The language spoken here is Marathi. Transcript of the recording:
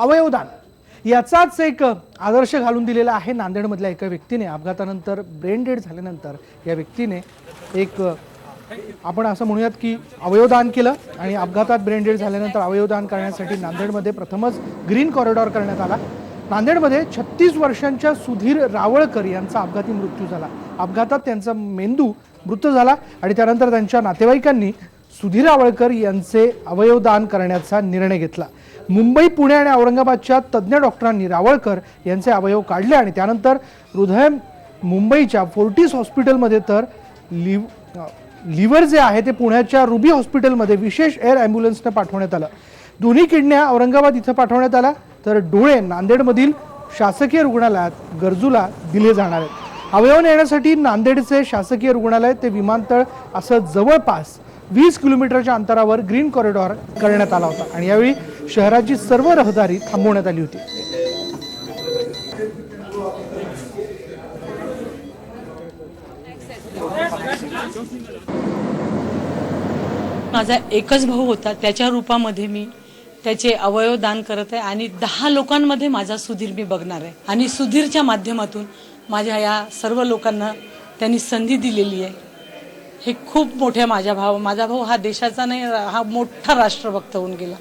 अवयवदान. याचाच एक आदर्श घालून दिलेला आहे नांदेडमधल्या एका व्यक्तीने. अपघातानंतर ब्रेन डेड झाल्यानंतर या व्यक्तीने एक आपण असं म्हणूयात की अवयवदान केलं आणि अपघातात ब्रेन डेड झाल्यानंतर अवयवदान करण्यासाठी नांदेडमध्ये प्रथमच ग्रीन कॉरिडॉर करण्यात आला. नांदेडमध्ये छत्तीस वर्षांच्या सुधीर रावळकर यांचा अपघाती मृत्यू झाला. अपघातात त्यांचा मेंदू मृत झाला आणि त्यानंतर त्यांच्या नातेवाईकांनी सुधीर आवळकर यांचे अवयवदान करण्याचा निर्णय घेतला. मुंबई पुणे आणि औरंगाबादच्या तज्ज्ञ डॉक्टरांनी रावळकर यांचे अवयव काढले आणि त्यानंतर हृदय मुंबईच्या फोर्टिस हॉस्पिटलमध्ये तर लिव लिव्हर जे आहे ते पुण्याच्या रुबी हॉस्पिटलमध्ये विशेष एअर ॲम्ब्युलन्सनं पाठवण्यात आलं. दोन्ही किडण्या औरंगाबाद इथं पाठवण्यात आल्या. तर डोळे नांदेडमधील शासकीय रुग्णालयात गरजूला दिले जाणार आहेत. अवयव नेण्यासाठी नांदेडचे शासकीय रुग्णालय ते विमानतळ असं जवळपास वीस किलोमीटरच्या अंतरावर ग्रीन कॉरिडॉर करण्यात आला होता. आणि यावेळी शहराची सर्व रहदारी थांबवण्यात आली होती. माझा एकच भाऊ होता. त्याच्या रूपामध्ये मी त्याचे अवयव दान करत आहे आणि दहा लोकांमध्ये माझा सुधीर मी बघणार आहे. आणि सुधीरच्या माध्यमातून माझ्या या सर्व लोकांना त्यांनी संधी दिलेली आहे. हे खूप मोठ्या माझ्या भाव माझा भाऊ हा देशाचा नाही हा मोठा राष्ट्रभक्त होऊन गेला.